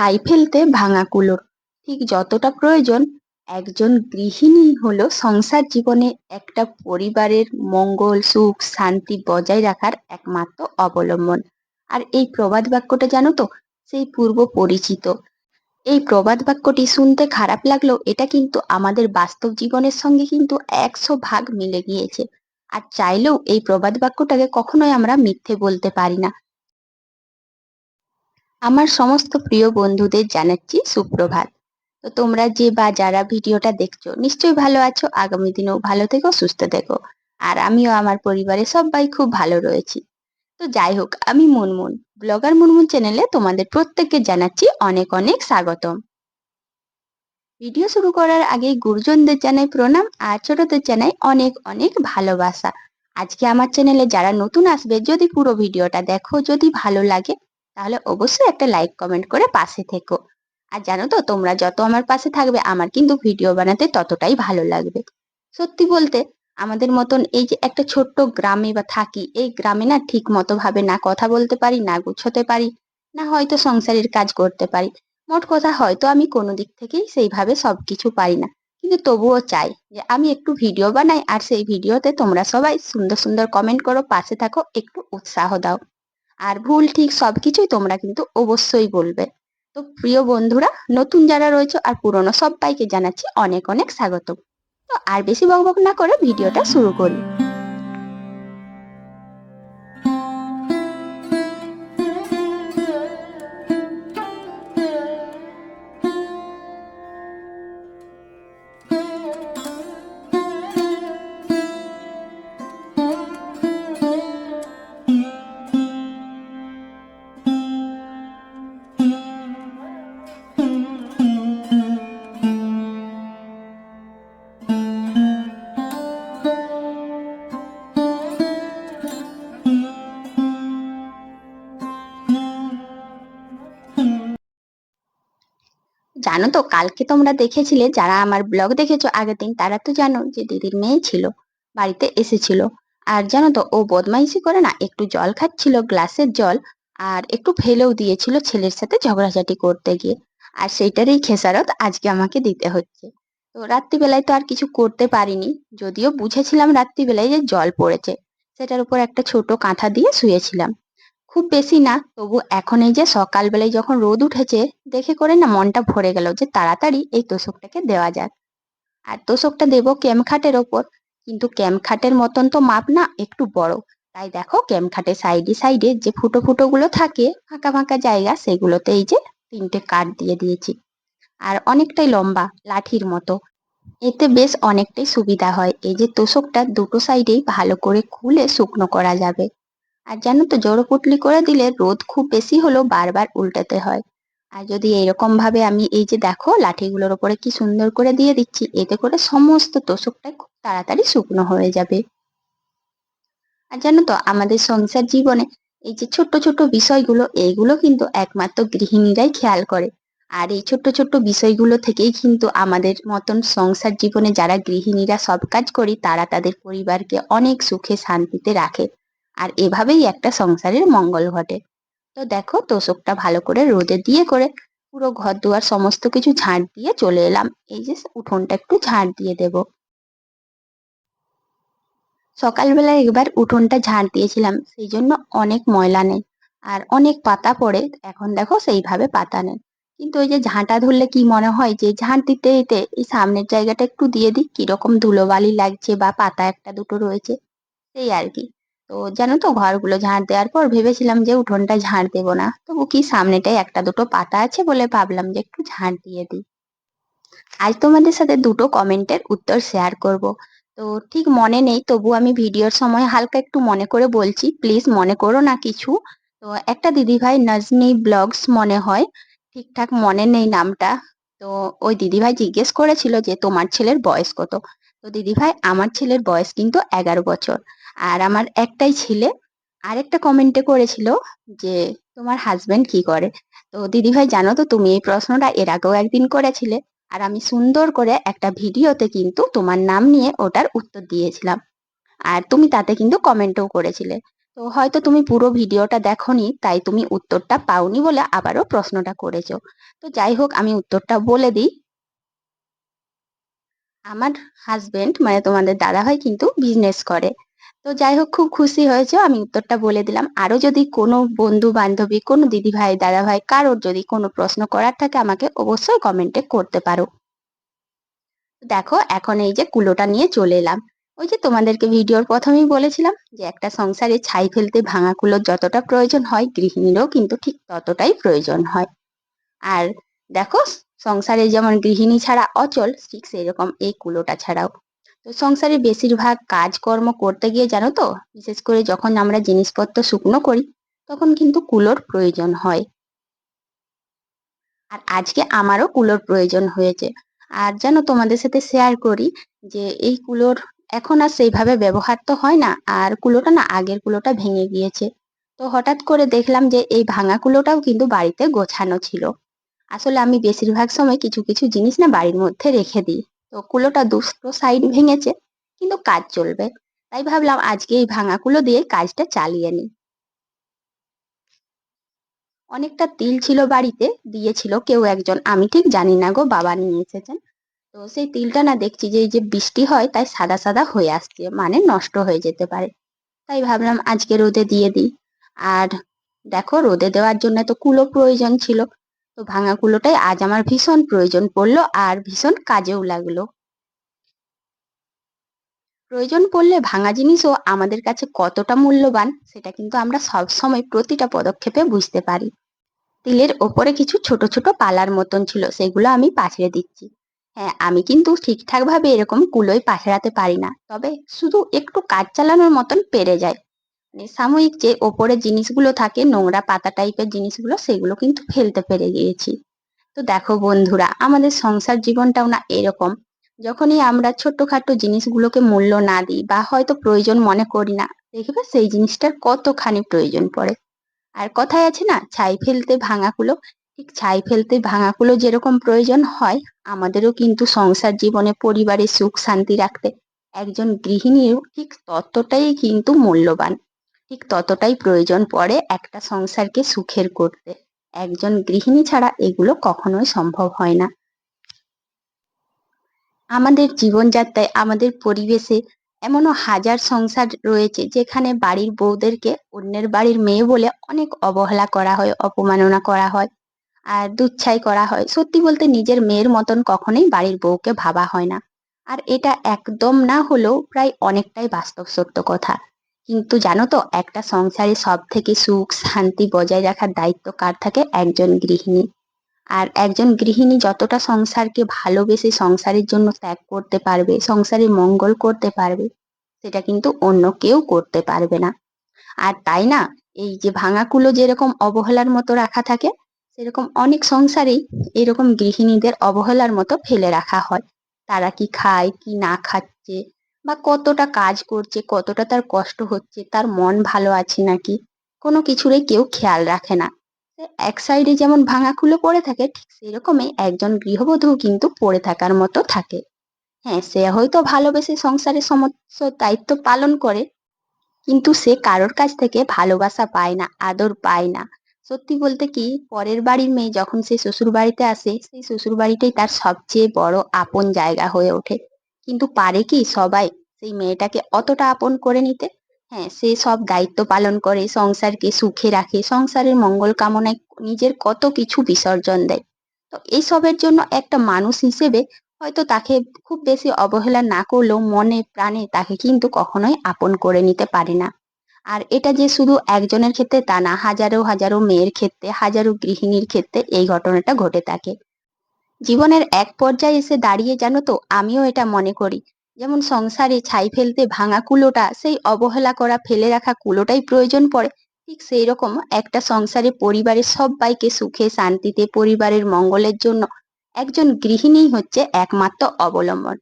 ছাই ফেলতে ভাঙা কুলোর। ঠিক যতটা প্রয়োজন, একজন গৃহিণী হলো সংসার জীবনে একটা পরিবারের মঙ্গল, সুখ, শান্তি বজায় রাখার একমাত্র অবলম্বন। আর এই প্রবাদ বাক্যটা জানো তো? সেই পূর্ব পরিচিত। এই প্রবাদ বাক্যটি শুনতে খারাপ লাগলেও এটা কিন্তু আমাদের বাস্তব জীবনের সঙ্গে কিন্তু একশো ভাগ মিলে গিয়েছে। আর চাইলেও এই প্রবাদ বাক্যটাকে কখনোই আমরা মিথ্যে বলতে পারি না। আমার সমস্ত প্রিয় বন্ধুদের জানাচ্ছি সুপ্রভাত। তো তোমরা যে বা যারা ভিডিওটা দেখছ, নিশ্চয়ই ভালো আছো, আগামী দিনেও ভালো থেকো, সুস্থ থেকো। আর আমিও আমার পরিবারে সবাই খুব ভালো রয়েছি। তো যাই হোক, আমি মুনমুন, ব্লগার মুনমুন চ্যানেলে তোমাদের প্রত্যেককে জানাচ্ছি অনেক অনেক স্বাগতম। ভিডিও শুরু করার আগে গুরুজনদের জানাই প্রণাম আর ছোটদের জানাই অনেক অনেক ভালোবাসা। আজকে আমার চ্যানেলে যারা নতুন আসবে, যদি পুরো ভিডিওটা দেখো, যদি ভালো লাগে তাহলে অবশ্যই একটা লাইক কমেন্ট করে পাশে থেকো। আর জানো তো, তোমরা যত আমার পাশে থাকবে, আমার কিন্তু ভিডিও বানাতে ততটাই ভালো লাগবে। সত্যি বলতে, আমাদের মতন এই যে একটা ছোট্ট গ্রামে বা থাকি, এই গ্রামে না ঠিক মতো ভাবে না কথা বলতে পারি, না গুছোতে পারি, না হয়তো সংসারের কাজ করতে পারি। মোট কথা হয়তো আমি কোনো দিক থেকেই সেইভাবে সবকিছু পারি না। কিন্তু তবুও চাই যে আমি একটু ভিডিও বানাই, আর সেই ভিডিওতে তোমরা সবাই সুন্দর সুন্দর কমেন্ট করো, পাশে থাকো, একটু উৎসাহ দাও। আর ভুল, ঠিক সব কিছুই তোমরা কিন্তু অবশ্যই বলবে। তো প্রিয় বন্ধুরা, নতুন যারা রয়েছে আর পুরনো সবাইকে জানাচ্ছি অনেক অনেক স্বাগত তো আর বেশি বকবক না করে ভিডিওটা শুরু করি। জানো তো, কালকে তোমরা দেখেছিলে, যারা আমার ব্লগ দেখেছ আগের দিন, তারা তো জানো যে দিদির মেয়ে ছিল, বাড়িতে এসেছিল। আর জানো তো, ও বদমাইশি করে না, একটু জল খাচ্ছিল, গ্লাসের জল, আর একটু ফেলেও দিয়েছিল ছেলের সাথে ঝগড়াঝাটি করতে গিয়ে। আর সেইটারই খেসারত আজকে আমাকে দিতে হচ্ছে। তো রাত্রিবেলায় তো আর কিছু করতে পারিনি, যদিও বুঝেছিলাম রাত্রিবেলায় যে জল পড়েছে, সেটার উপর একটা ছোট কাঁথা দিয়ে শুয়েছিলাম। খুব বেশি না, তবু এখন এই যে সকালবেলায় যখন রোদ উঠেছে, দেখে করে না মনটা ভরে গেল যে তাড়াতাড়ি এই তোষকটাকে দেওয়া যাক। আর তোষকটা দেবো ক্যামখাটের ওপর, কিন্তু ক্যামখাটের মতন তো মাপ না, একটু বড়। তাই দেখো ক্যামখাটের সাইডে সাইডে যে ফুটো ফুটো গুলো থাকে, ফাঁকা ফাঁকা জায়গা, সেগুলোতে এই যে তিনটে কাঠ দিয়ে দিয়েছি। আর অনেকটাই লম্বা, লাঠির মতো। এতে বেশ অনেকটাই সুবিধা হয়। এই যে তোষকটা দুটো সাইডেই ভালো করে খুলে শুকনো করা যাবে। আর জানো তো, জড়ো পুটলি করে দিলে রোদ খুব বেশি হলেও বারবার উল্টাতে হয়। আর যদি এরকম ভাবে আমি এই যে দেখো, লাঠিগুলোর ওপরে কি সুন্দর করে দিয়ে দিচ্ছি, এতে করে সমস্ত তোষকটা খুব তাড়াতাড়ি শুকনো হয়ে যাবে। আর জানো তো, আমাদের সংসার জীবনে এই যে ছোট্ট ছোট্ট বিষয়গুলো এইগুলো কিন্তু একমাত্র গৃহিণীরাই খেয়াল করে। আর এই ছোট্ট ছোট্ট বিষয়গুলো থেকেই কিন্তু আমাদের মতন সংসার জীবনে যারা গৃহিণীরা সব কাজ করি, তারা তাদের পরিবারকে অনেক সুখে শান্তিতে রাখে। আর এভাবেই একটা সংসারের মঙ্গল ঘটে। তো দেখো তোষকটা ভালো করে রোদে দিয়ে করে পুরো ঘর দুয়ার সমস্ত কিছু ঝাঁট দিয়ে চলে এলাম। এই যে উঠোনটা একটু ঝাঁট দিয়ে দেব। সকালবেলা একবার উঠোনটা ঝাঁট দিয়েছিলাম, সেই জন্য অনেক ময়লা নেই আর অনেক পাতা পড়ে, এখন দেখো সেইভাবে পাতা নেই। কিন্তু ওই যে ঝাঁটা ধরলে কি মনে হয় যে ঝাঁট দিতে দিতে এই সামনের জায়গাটা একটু দিয়ে দিই, কীরকম ধুলোবালি লাগছে বা পাতা একটা দুটো রয়েছে, সেই আর কি। তো জানো তো ঘরগুলো ঝাঁট দেওয়ার পর ভেবেছিলাম যে উঠোনটা ঝাঁট দেবো না। তবু কি সামনেটাই একটা দুটো পাতা আছে বলে ভাবলাম যে একটু ঝাঁট দিয়ে দিই। আজ তোমাদের সাথে দুটো কমেন্টের উত্তর শেয়ার করব। তো ঠিক মনে নেই, তবু আমি ভিডিওর সময় হালকা একটু মনে করে বলছি, প্লিজ মনে করো না কিছু। তো একটা দিদিভাই নাজনি ব্লগস মনে হয়, ঠিকঠাক মনে নেই নামটা। তো ওই দিদিভাই জিজ্ঞেস করেছিল যে তোমার ছেলের বয়স কত? তো দিদিভাই, আমার ছেলের বয়স কিন্তু এগারো বছর। আর আমার একটাই ছেলে আরেকটা কমেন্টে করেছিল যে, তোমার হাজবেন্ড কি করে? তো দিদিভাই, জানো তো তুমি এই প্রশ্নটা এর আগেও একদিন করেছিলে আর আমি সুন্দর করে একটা ভিডিওতে কিন্তু তোমার নাম নিয়ে ওটার উত্তর দিয়েছিলাম। আর তুমি তাতে কিন্তু কমেন্টও করেছিলে। তো হয়তো তুমি পুরো ভিডিওটা দেখোনি, তাই তুমি উত্তরটা পাওনি বলে আবারও প্রশ্নটা করেছ। তো যাই হোক, আমি উত্তরটা বলে দিই। আমার হাজবেন্ড মানে তোমাদের দাদাভাই কিন্তু বিজনেস করে। তো যাই হোক, খুব খুশি হয়েছে। আমি উত্তরটা বলে দিলাম। আরও যদি কোনো বন্ধু বান্ধবী, কোনো দিদি ভাই দাদা ভাই কারোর যদি কোনো প্রশ্ন করার থাকে, আমাকে অবশ্যই কমেন্টে করতে পারো। দেখো, এখন এই যে কুলোটা নিয়ে চলে এলাম। ওই যে তোমাদেরকে ভিডিওর প্রথমেই বলেছিলাম যে একটা সংসারে ছাই ফেলতে ভাঙা কুলোর যতটা প্রয়োজন হয়, গৃহিণীরও কিন্তু ঠিক ততটাই প্রয়োজন হয়। আর দেখো, সংসারে যেমন গৃহিণী ছাড়া অচল, ঠিক সেরকম এই কুলোটা ছাড়াও। তো সংসারে বেশিরভাগ কাজকর্ম করতে গিয়ে জানো তো, বিশেষ করে যখন আমরা জিনিসপত্র শুকনো করি, তখন কিন্তু কুলোর প্রয়োজন হয়। আর আজকে আমারও কুলোর প্রয়োজন হয়েছে। আর যেন তোমাদের সাথে শেয়ার করি যে এই কুলোর এখন আর সেইভাবে ব্যবহার তো হয় না, আর কুলোটা না আগের কুলোটা ভেঙে গিয়েছে। তো হঠাৎ করে দেখলাম যে এই ভাঙা কুলোটাও কিন্তু বাড়িতে গোছানো ছিল। আসলে আমি বেশিরভাগ সময় কিছু কিছু জিনিস না বাড়ির মধ্যে রেখে দিই। তো কুলোটা দুটো সাইড ভেঙেছে, কিন্তু কাজ চলবে। তাই ভাবলাম আজকে এই ভাঙা কুলো দিয়ে কাজটা চালিয়ে নিই। অনেকটা তিল ছিল বাড়িতে, দিয়েছিল কেউ একজন, আমি ঠিক জানি না গো, বাবা নিয়ে এসেছেন। তো সেই তিলটা না দেখছি যে এই যে বৃষ্টি হয়, তাই সাদা সাদা হয়ে আসছে মানে নষ্ট হয়ে যেতে পারে। তাই ভাবলাম আজকে রোদে দিয়ে দিই। আর দেখো, রোদে দেওয়ার জন্য তো কুলো প্রয়োজন ছিল। তো ভাঙা কুলোটাই আজ আমার ভীষণ প্রয়োজন পড়ল আর ভীষণ কাজেও লাগল। প্রয়োজন পড়লে ভাঙা জিনিসও আমাদের কাছে কতটা মূল্যবান সেটা কিন্তু আমরা সব সময় প্রতিটা পদক্ষেপে বুঝতে পারি। তিলের ওপরে কিছু ছোট ছোট পালার মতন ছিল, সেগুলো আমি পাছড়ে দিচ্ছি। হ্যাঁ আমি কিন্তু ঠিকঠাক ভাবে এরকম কুলোই পাছড়াতে পারি না, তবে শুধু একটু কাজ চালানোর মতন পেরে যায়। সাময়িক যে ওপরে জিনিসগুলো থাকে, নোংরা পাতা টাইপের জিনিসগুলো, সেগুলো কিন্তু ফেলতে পেরে গিয়েছি। তো দেখো বন্ধুরা, আমাদের সংসার জীবনটাও না এরকম। যখনই আমরা ছোট্টখাটো জিনিসগুলোকে মূল্য না দিই বা হয়তো প্রয়োজন মনে করি না, দেখবে সেই জিনিসটার কতখানি প্রয়োজন পড়ে। আর কথায় আছে না, ছাই ফেলতে ভাঙাগুলো ঠিক ছাই ফেলতে ভাঙাগুলো যেরকম প্রয়োজন হয়, আমাদেরও কিন্তু সংসার জীবনে পরিবারে সুখ শান্তি রাখতে একজন গৃহিণীও ঠিক ততটাই কিন্তু মূল্যবান। ঠিক ততটাই প্রয়োজন পড়ে একটা সংসারকে সুখের করতে। একজন গৃহিণী ছাড়া এগুলো কখনোই সম্ভব হয় না। আমাদের জীবনযাত্রায়, আমাদের পরিবেশে এমনও হাজার সংসার রয়েছে যেখানে বাড়ির বউদেরকে অন্যের বাড়ির মেয়ে বলে অনেক অবহেলা করা হয়, অপমাননা করা হয় আর দুচ্ছাই করা হয়। সত্যি বলতে নিজের মেয়ের মতন কখনোই বাড়ির বউকে ভাবা হয় না। আর এটা একদম না হলেও প্রায় অনেকটাই বাস্তব সত্য কথা। কিন্তু জানো তো, একটা সংসারে সব থেকে সুখ শান্তি বজায় রাখার দায়িত্ব কার থাকে? একজন গৃহিণী। আর একজন গৃহিণী যতটা সংসারকে ভালোবেসে সংসারের জন্য ত্যাগ করতে পারবে, সংসারে মঙ্গল করতে পারবে, সেটা কিন্তু অন্য কেউ করতে পারবে না। আর তাই না, এই যে ভাঙাকুলো যেরকম অবহেলার মতো রাখা থাকে, সেরকম অনেক সংসারেই এরকম গৃহিণীদের অবহেলার মতো ফেলে রাখা হয়। তারা কি খায়, কি না খাচ্ছে বা কতটা কাজ করছে, কতটা তার কষ্ট হচ্ছে, তার মন ভালো আছে নাকি, কোনো কিছুরই কেউ খেয়াল রাখে না। এক সাইডে যেমন ভাঙা খুলে পড়ে থাকে, ঠিক সেরকমই একজন গৃহবধূ কিন্তু পড়ে থাকার মতো থাকে। হ্যাঁ সে হয়তো ভালোবেসে সংসারের সমস্ত দায়িত্ব পালন করে, কিন্তু সে কারোর কাছ থেকে ভালোবাসা পায় না, আদর পায় না। সত্যি বলতে কি, পরের বাড়ির মেয়ে যখন সে শ্বশুর বাড়িতে আসে, সেই শ্বশুর বাড়িটাই তার সবচেয়ে বড় আপন জায়গা হয়ে ওঠে। কিন্তু পারে কি সবাই? সেই মেয়েটাকে অতটা আপন করে নিতে? হ্যাঁ সে সব দায়িত্ব পালন করে, সংসারকে সুখে রাখে, সংসারের মঙ্গল কামনায় নিজের কত কিছু বিসর্জন দেয়। তো এইসবের জন্য একটা মানুষ হিসেবে হয়তো তাকে খুব বেশি অবহেলা না করলেও মনে প্রাণে তাকে কিন্তু কখনোই আপন করে নিতে পারে না। আর এটা যে শুধু একজনের ক্ষেত্রে তা না, হাজারো হাজারো মেয়ের ক্ষেত্রে, হাজারো গৃহিণীর ক্ষেত্রে এই ঘটনাটা ঘটে থাকে। জীবনের এক পর্যায়ে এসে দাঁড়িয়ে জানো তো, আমিও এটা মনে করি। যেমন সংসারে ছাই ফেলতে ভাঙা কুলোটা, সেই অবহেলা করা, ফেলে রাখা কুলোটাই প্রয়োজন পড়ে। ঠিক সেই রকম একটা সংসারে পরিবারের সবাইকে সুখে, শান্তিতে, পরিবারের মঙ্গলের জন্য একজন গৃহিণী হচ্ছে একমাত্র অবলম্বন।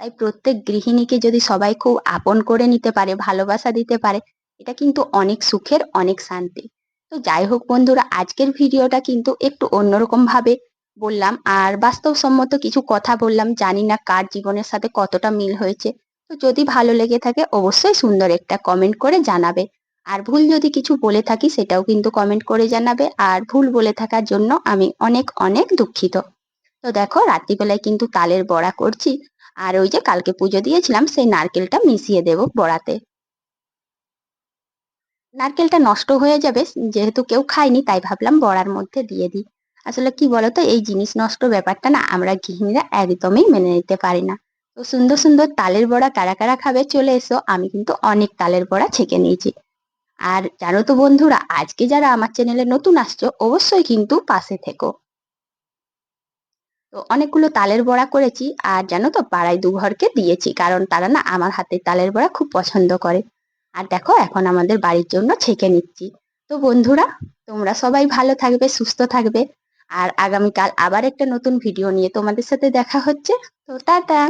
তাই প্রত্যেক গৃহিণীকে যদি সবাই খুব আপন করে নিতে পারে, ভালোবাসা দিতে পারে, এটা কিন্তু অনেক সুখের, অনেক শান্তি তো যাই হোক বন্ধুরা, আজকের ভিডিওটা কিন্তু একটু অন্যরকম ভাবে বললাম, আর বাস্তবসম্মত কিছু কথা বললাম, জানি না কার জীবনের সাথে কতটা মিল হয়েছে। তো যদি ভালো লেগে থাকে, অবশ্যই সুন্দর একটা কমেন্ট করে জানাবে। আর ভুল যদি কিছু বলে থাকি, সেটাও কিন্তু কমেন্ট করে জানাবে। আর ভুল বলে থাকার জন্য আমি অনেক অনেক দুঃখিত। তো দেখো, রাত্রিবেলায় কিন্তু তালের বড়া করছি। আর ওই যে কালকে পুজো দিয়েছিলাম, সেই নারকেলটা মিশিয়ে দেব বড়াতে। নারকেলটা নষ্ট হয়ে যাবে, যেহেতু কেউ খায়নি, তাই ভাবলাম বড়ার মধ্যে দিয়ে দিই। আসলে কি বলতো, এই জিনিস নষ্ট ব্যাপারটা না আমরা গৃহিণীরা একদমই মেনে নিতে পারি না। তো সুন্দর সুন্দর তালের বড়া কারা কারা খাবে চলে এসো, আমি কিন্তু অনেক তালের বড়া ছেঁকে নিয়েছি। আর জানো তো বন্ধুরা, আজকে যারা আমার চ্যানেলে নতুন আসছো, অবশ্যই কিন্তু পাশে থেকো। তো অনেকগুলো তালের বড়া করেছি, আর জানো তো পাড়ায় দু ঘরকে দিয়েছি, কারণ তারা না আমার হাতের তালের বড়া খুব পছন্দ করে। আর দেখো, এখন আমাদের বাড়ির জন্য ছেঁকে নিচ্ছি। তো বন্ধুরা, তোমরা সবাই ভালো থাকবে, সুস্থ থাকবে। আর আগামীকাল আবার একটা নতুন ভিডিও নিয়ে তোমাদের সাথে দেখা হচ্ছে। তো টাটা!